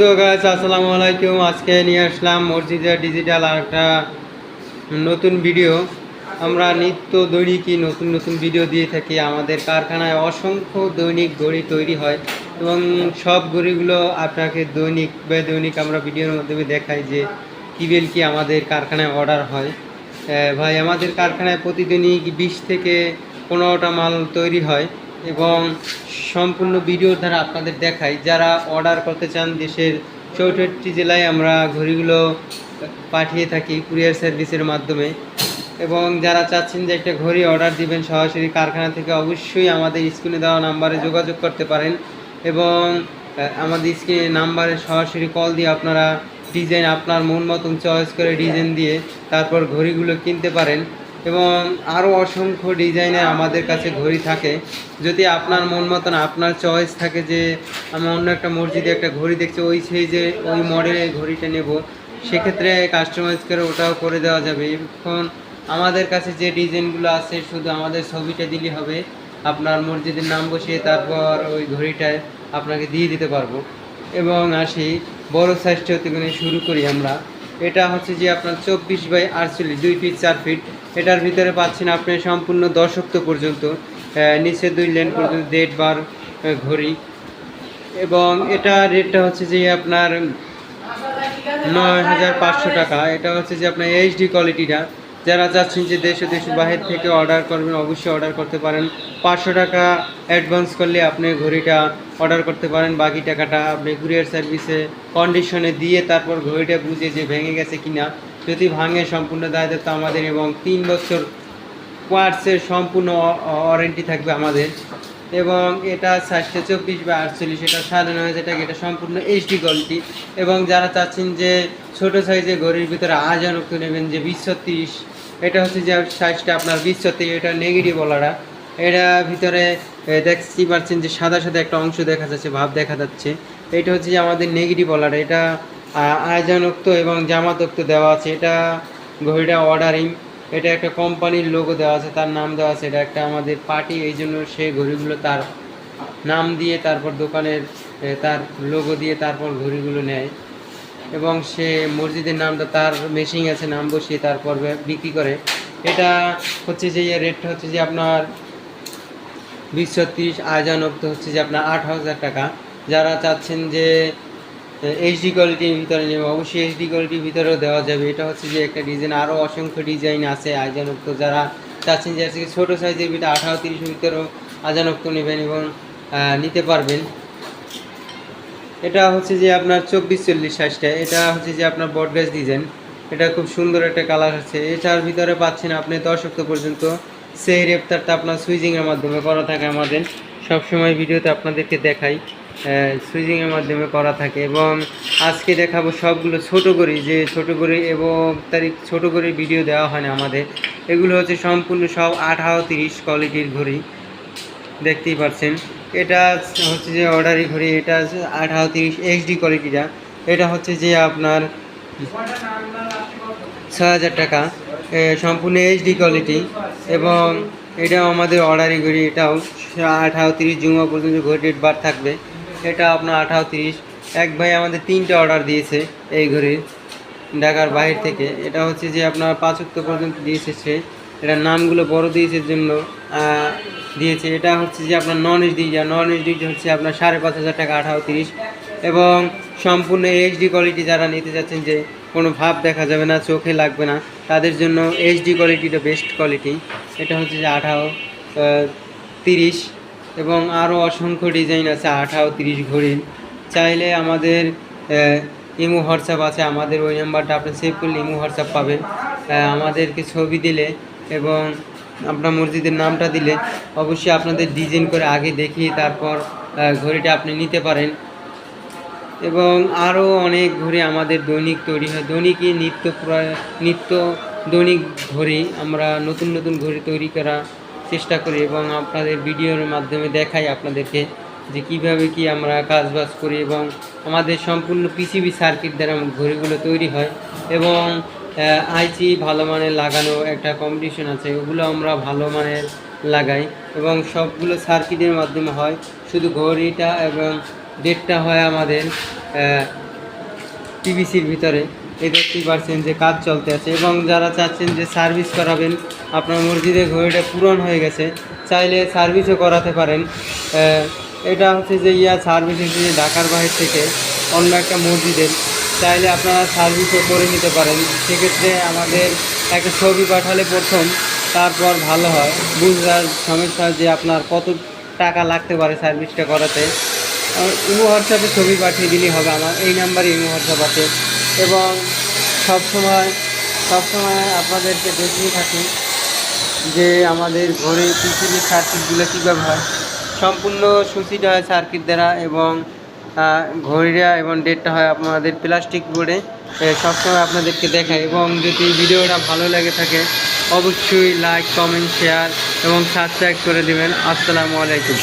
So guys আসসালামু আলাইকুম। আজকে নিয়ে আসলাম মসজিদের ডিজিটাল আর একটা নতুন ভিডিও আমরা নিত্য দৈনিকই নতুন নতুন ভিডিও দিয়ে থাকি। আমাদের কারখানায় অসংখ্য দৈনিক ঘড়ি তৈরি হয় এবং সব ঘড়িগুলো আপনাকে দৈনিক বা দৈনিক আমরা ভিডিওর মাধ্যমে দেখাই যে কী বেল কি আমাদের কারখানায় অর্ডার হয়। ভাই, আমাদের কারখানায় প্রতিদিনই বিশ থেকে পনেরোটা মাল তৈরি হয়। এবং সম্পূর্ণ ভিডিওর দ্বারা আপনাদের দেখাই। যারা অর্ডার করতে চান দেশের চৌষট্টি জেলায় আমরা ঘড়িগুলো পাঠিয়ে থাকি কুরিয়ার সার্ভিসের মাধ্যমে। এবং যারা চাচ্ছেন যে একটা ঘড়ি অর্ডার দিবেন সরাসরি কারখানা থেকে অবশ্যই আমাদের স্ক্রিনে দেওয়া নাম্বারে যোগাযোগ করতে পারেন। এবং আমাদের স্ক্রিনে নাম্বারে সরাসরি কল দিয়ে আপনারা ডিজাইন আপনার মন মতন চয়েস করে ডিজাইন দিয়ে তারপর ঘড়িগুলো কিনতে পারেন। এবং আরও অসংখ্য ডিজাইনের আমাদের কাছে ঘড়ি থাকে। যদি আপনার মন মতন আপনার চয়েস থাকে যে, আমি অন্য একটা মসজিদে একটা ঘড়ি দেখছি, ওই সেই যে, ওই মডেলের ঘড়িটা নেব, সেক্ষেত্রে কাস্টমাইজ করে ওটাও করে দেওয়া যাবে। এখন আমাদের কাছে যে ডিজাইনগুলো আছে, শুধু আমাদের ছবিটা দিলে হবে। আপনার মসজিদের নাম বসিয়ে তারপর ওই ঘড়িটায় আপনাকে দিয়ে দিতে পারব। এবং আসি, বড় সাইজটা থেকে শুরু করি আমরা। এটা হচ্ছে যে আপনার চব্বিশ বাই আটচল্লিশ, দুই ফিট চার ফিট এটার ভিতরে পাচ্ছেন আপনি সম্পূর্ণ দশক্ত পর্যন্ত নিচে দুই লেন পর্যন্ত দেড় বার ঘড়ি। এবং এটা রেটটা হচ্ছে যে আপনার নয় হাজার পাঁচশো টাকা। এটা হচ্ছে যে আপনার এইচডি কোয়ালিটিটা যারা চাচ্ছেন যে দেশ ও দেশের বাহির থেকে অর্ডার করবেন, অবশ্যই অর্ডার করতে পারেন। পাঁচশো টাকা অ্যাডভান্স করলে আপনি ঘড়িটা অর্ডার করতে পারেন। বাকি টাকাটা আপনি কুরিয়ার সার্ভিসে কন্ডিশনে দিয়ে তারপর ঘড়িটা বুঝে যে ভেঙে গেছে কিনা। যদি ভাঙে সম্পূর্ণ দায়িত্ব আমাদের এবং তিন বছর কোয়ার্সের সম্পূর্ণ ওয়ারেন্টি থাকবে আমাদের। এবং এটা সাতশো চব্বিশ বা আটচল্লিশ, এটা সাড়ে নয় হাজার টাকা, এটা সম্পূর্ণ এইচডি কোয়ালিটি এবং যারা চাচ্ছেন যে ছোট সাইজের ঘড়ির ভিতরে আজানক্ত নেবেন যে বিশ এটা হচ্ছে যে সাইজটা আপনার বিশ এটা নেগেটিভ বলারা এটা ভিতরে দেখতে পাচ্ছেন যে সাদা সাদা একটা অংশ দেখা যাচ্ছে, ভাব দেখা যাচ্ছে। এটা হচ্ছে যে আমাদের নেগেটিভ বলার এটা আয়োজনোক্ত এবং জামাতোক্ত দেওয়া আছে। এটা ঘড়িটা অর্ডারিং, এটা একটা কোম্পানির লোগো দেওয়া আছে, তার নাম দেওয়া আছে, এটা একটা আমাদের পার্টি, এই জন্য সেই ঘড়িগুলো তার নাম দিয়ে তারপর দোকানের তার লোগো দিয়ে তারপর ঘড়িগুলো নেয়। এবং সে মসজিদের নামটা, তার মেশিন আছে, নাম বসিয়ে তারপর বিক্রি করে। এটা হচ্ছে যে রেটটা হচ্ছে যে আপনার বিশ ছত্রিশ আয়োজনক্ত হচ্ছে যে আপনার আট হাজার টাকা। যারা চাচ্ছেন যে এইচডি কোয়ালিটির ভিতরে নেবে, অবশ্যই এইচডি কোয়ালিটির ভিতরেও দেওয়া যাবে। এটা হচ্ছে যে একটা ডিজাইন আরও অসংখ্য ডিজাইন আছে আয়োজনক্ত যারা চাচ্ছেন যে আজকে ছোটো সাইজের ভিতরে আঠারো তিরিশের ভিতরেও আয়োজনক্ত নেবেন এবং নিতে পারবেন। এটা হচ্ছে যে আপনার চব্বিশ চল্লিশ সাইজটা। এটা হচ্ছে যে আপনার বটগাছ ডিজাইন এটা খুব সুন্দর একটা কালার আছে। এটার ভিতরে পাচ্ছেন আপনি দশ অক্ট পর্যন্ত। সেই রেপটারটা আপনার সুইজিংয়ের মাধ্যমে করা থাকে আমাদের। সবসময় ভিডিওতে আপনাদেরকে দেখাই সুইজিংয়ের মাধ্যমে করা থাকে এবং আজকে দেখাবো সবগুলো ছোট করি, যে ছোট করে এবং তারিখ ছোট করে ভিডিও দেওয়া হয় না আমাদের। এগুলো হচ্ছে সম্পূর্ণ সব আঠারো তিরিশ কোয়ালিটির ঘড়ি, দেখতেই পাচ্ছেন। এটা হচ্ছে যে অর্ডারি ঘড়ি, এটা আঠারো তিরিশ এইচডি কোয়ালিটিটা এটা হচ্ছে যে আপনার ছয় হাজার টাকা। সম্পূর্ণ এইচডি কোয়ালিটি এবং এটাও আমাদের অর্ডারি ঘড়ি এটাও আঠারো তিরিশ জুমা পর্যন্ত ঘড়ি বার থাকবে। এটা আপনার আঠারো তিরিশ। এক ভাই আমাদের তিনটে অর্ডার দিয়েছে এই ঘড়ির ঢাকার বাইরে থেকে। এটা হচ্ছে যে আপনার পাঁচ উত্তর পর্যন্ত দিয়েছে সে এটার নামগুলো বড় দিয়েছে জন্য দিয়েছে। এটা হচ্ছে যে আপনার নন এইচডি যা নন এইচডি হচ্ছে আপনার সাড়ে পাঁচ হাজার টাকা, আঠারো তিরিশ। এবং সম্পূর্ণ এইচডি কোয়ালিটি যারা নিতে চাচ্ছেন যে কোনো ভাব দেখা যাবে না, চোখে লাগবে না, তাদের জন্য এইচডি কোয়ালিটিটা বেস্ট কোয়ালিটি এটা হচ্ছে যে আঠারো তিরিশ এবং আরও অসংখ্য ডিজাইন আছে আঠারো, তিরিশ ঘড়ির। চাইলে আমাদের ইমো হোয়াটসঅ্যাপ আছে, আমাদের ওই নাম্বারটা আপনি সেভ করলে ইমো হোয়াটসঅ্যাপ পাবেন আমাদেরকে ছবি দিলে এবং আপনার মসজিদের নামটা দিলে অবশ্যই আপনাদের ডিজাইন করে আগে দেখিয়ে তারপর ঘড়িটা আপনি নিতে পারেন। এবং আরও অনেক ঘড়ি আমাদের দৈনিক তৈরি হয়। দৈনিকই নিত্য প্রায়, নিত্য দৈনিক ঘড়ি আমরা নতুন নতুন ঘড়ি তৈরি করা চেষ্টা করি এবং আপনাদের ভিডিওর মাধ্যমে দেখাই আপনাদেরকে যে কীভাবে কি আমরা কাজবাজ করি এবং আমাদের সম্পূর্ণ পিসিবি সার্কিট দ্বারা ঘড়িগুলো তৈরি হয় এবং আইচি ভালো মানের লাগানো একটা কম্পিটিশন আছে, ওগুলো আমরা ভালো মানের লাগাই এবং সবগুলো সার্কিটের মাধ্যমে হয়। শুধু ঘড়িটা এবং ডেটটা হয় আমাদের পিভিসির ভিতরে। এই দেখতেই পাচ্ছেন যে কাজ চলতে আছে এবং যারা চাচ্ছেন যে সার্ভিস করাবেন, আপনার মসজিদের ঘড়িটা পূরণ হয়ে গেছে, চাইলে সার্ভিসও করাতে পারেন। এটা হচ্ছে যে ইয়া সার্ভিস এসেছে ঢাকার বাইরে থেকে অন্য একটা মসজিদের। চাইলে আপনারা সার্ভিসও করে নিতে পারেন। সেক্ষেত্রে আমাদের একটা ছবি পাঠালে প্রথম, তারপর ভালো হয়। বুঝবার সমস্যা যে আপনার কত টাকা লাগতে পারে সার্ভিসটা করাতে। ইমো হোয়াটসঅ্যাপে ছবি পাঠিয়ে দিলেই হবে আমার, এই নাম্বারে ইমো হোয়াটসঅ্যাপ আছে। এবং সবসময় সবসময় আপনাদেরকে দেখিয়ে থাকি যে আমাদের ঘরে পৃথিবীর সার্কিটগুলো কীভাবে হয়। সম্পূর্ণ সূচিটা হয় সার্কিট দ্বারা এবং ঘড়িটা এবং ডেটটা হয় আপনাদের প্লাস্টিক বোর্ডে সবসময় আপনাদেরকে দেখায় এবং যদি ভিডিওটা ভালো লেগে থাকে, অবশ্যই লাইক কমেন্ট শেয়ার এবং সাবস্ক্রাইব করে দিবেন। আসসালামু আলাইকুম।